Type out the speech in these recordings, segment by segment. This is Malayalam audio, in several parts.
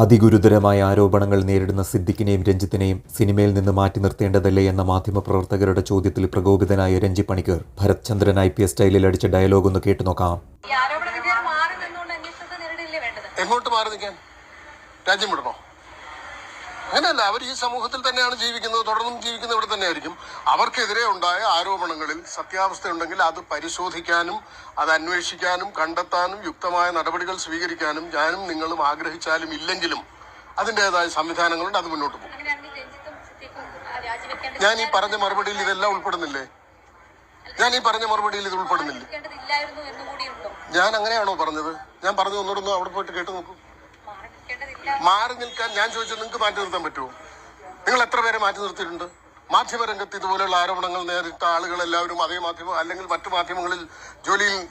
അതിഗുരുതരമായ ആരോപണങ്ങൾ നേരിടുന്ന സിദ്ദിഖിനെയും രഞ്ജിത്തിനെയും സിനിമയിൽ നിന്ന് മാറ്റി നിർത്തേണ്ടതല്ലേ എന്ന മാധ്യമപ്രവർത്തകരുടെ ചോദ്യത്തിൽ പ്രകോപിതനായ Ranji Panicker Bharath Chandran I P S സ്റ്റൈലിൽ അടിച്ച ഡയലോഗ് ഒന്ന് കേട്ടു നോക്കാം. എങ്ങോട്ട് മാറി നിൽക്കാൻ? രാജ്യം വിടണോ? അങ്ങനെയല്ല അവർ ഈ സമൂഹത്തിൽ തന്നെയാണ് ജീവിക്കുന്നത് തുടർന്നും ജീവിക്കുന്നത് ഇവിടെ തന്നെയായിരിക്കും. അവർക്കെതിരെ ഉണ്ടായ ആരോപണങ്ങളിൽ സത്യാവസ്ഥ ഉണ്ടെങ്കിൽ അത് പരിശോധിക്കാനും അത് അന്വേഷിക്കാനും കണ്ടെത്താനും യുക്തമായ നടപടികൾ സ്വീകരിക്കാനും ഞാനും നിങ്ങളും ആഗ്രഹിച്ചാലും ഇല്ലെങ്കിലും അതിന്റെതായ സംവിധാനങ്ങളുണ്ട് അത് മുന്നോട്ട് പോകും. ഞാൻ ഈ പറഞ്ഞ മറുപടിയിൽ ഇതെല്ലാം ഉൾപ്പെടുന്നില്ലേ? ഞാൻ ഈ പറഞ്ഞ മറുപടിയിൽ ഇത് ഉൾപ്പെടുന്നില്ലേ? ഞാൻ അങ്ങനെയാണോ പറഞ്ഞത്? ഞാൻ പറഞ്ഞു ഒന്നിടുന്നു അവിടെ പോയിട്ട് കേട്ടു നോക്കൂ. മാറി നിൽക്കാൻ ഞാൻ ചോദിച്ചത് നിങ്ങൾക്ക് മാറ്റി നിർത്താൻ പറ്റുമോ? നിങ്ങൾ എത്ര പേരെ മാറ്റി നിർത്തിയിട്ടുണ്ട്? മാധ്യമരംഗത്ത് ഇതുപോലെയുള്ള ആരോപണങ്ങൾ നേരിട്ട ആളുകൾ എല്ലാവരും അതേ മാധ്യമം അല്ലെങ്കിൽ മറ്റു മാധ്യമങ്ങളിൽ ജോലിയിൽ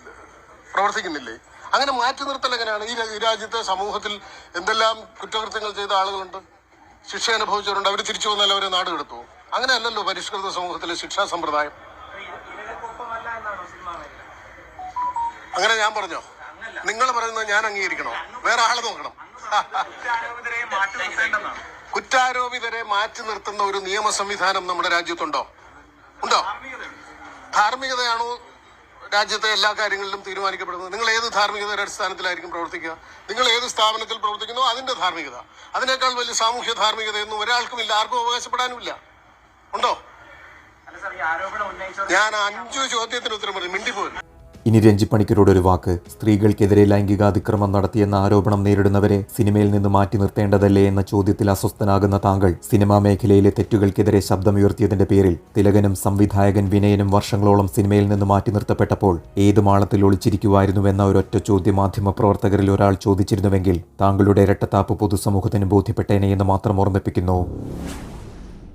പ്രവർത്തിക്കുന്നില്ലേ? അങ്ങനെ മാറ്റി നിർത്തൽ എങ്ങനെയാണ്? ഈ രാജ്യത്തെ സമൂഹത്തിൽ എന്തെല്ലാം കുറ്റകൃത്യങ്ങൾ ചെയ്ത ആളുകളുണ്ട്? ശിക്ഷ അനുഭവിച്ചവരുണ്ട്. അവർ തിരിച്ചു വന്നാൽ അവരെ നാട് കെടുത്തു അങ്ങനെയല്ലല്ലോ പരിഷ്കൃത സമൂഹത്തിലെ ശിക്ഷാ സമ്പ്രദായം. അങ്ങനെ ഞാൻ പറഞ്ഞോ? നിങ്ങൾ പറയുന്നത് ഞാൻ അംഗീകരിക്കണോ? വേറെ ആളെ നോക്കണം. കുറ്റാരോപിതരെ മാറ്റി നിർത്തുന്ന ഒരു നിയമ സംവിധാനം നമ്മുടെ രാജ്യത്തുണ്ടോ? ഉണ്ടോ? ധാർമ്മികതയാണോ രാജ്യത്തെ എല്ലാ കാര്യങ്ങളിലും തീരുമാനിക്കപ്പെടുന്നത്? നിങ്ങൾ ഏത് ധാർമ്മികതയുടെ അടിസ്ഥാനത്തിലായിരിക്കും പ്രവർത്തിക്കുക? നിങ്ങൾ ഏത് സ്ഥാപനത്തിൽ പ്രവർത്തിക്കുന്നു? അതിന്റെ ധാർമ്മികത. അതിനേക്കാൾ വലിയ സാമൂഹ്യ ധാർമ്മികതയൊന്നും ഒരാൾക്കും ഇല്ല ആർക്കും അവകാശപ്പെടാനുമില്ല. ഉണ്ടോ? ഞാൻ അഞ്ചു ചോദ്യത്തിന് ഉത്തരം പറഞ്ഞു മിണ്ടിപ്പോയി ഇനി രഞ്ജി പണിക്കരോട് ഒരു വാക്ക്. സ്ത്രീകൾക്കെതിരെ ലൈംഗികാതിക്രമം നടത്തിയെന്ന ആരോപണം നേരിടുന്നവരെ സിനിമയിൽ നിന്ന് മാറ്റി നിർത്തേണ്ടതല്ലേ എന്ന ചോദ്യത്തിൽ അസ്വസ്ഥനാകുന്ന താങ്കൾ സിനിമാ മേഖലയിലെ തെറ്റുകൾക്കെതിരെ ശബ്ദമുയർത്തിയതിന്റെ പേരിൽ തിലകനും സംവിധായകൻ വിനയനും വർഷങ്ങളോളം സിനിമയിൽ നിന്ന് മാറ്റി നിർത്തപ്പെട്ടപ്പോൾ ഏത് മാളത്തിൽ ഒളിച്ചിരിക്കുമായിരുന്നുവെന്ന ഒരൊറ്റ ചോദ്യം മാധ്യമ പ്രവർത്തകരിൽ ഒരാൾ ചോദിച്ചിരുന്നുവെങ്കിൽ താങ്കളുടെ ഇരട്ടത്താപ്പ് പൊതുസമൂഹത്തിന് ബോധ്യപ്പെട്ടേനെ എന്ന് മാത്രം ഓർമ്മിപ്പിക്കുന്നു.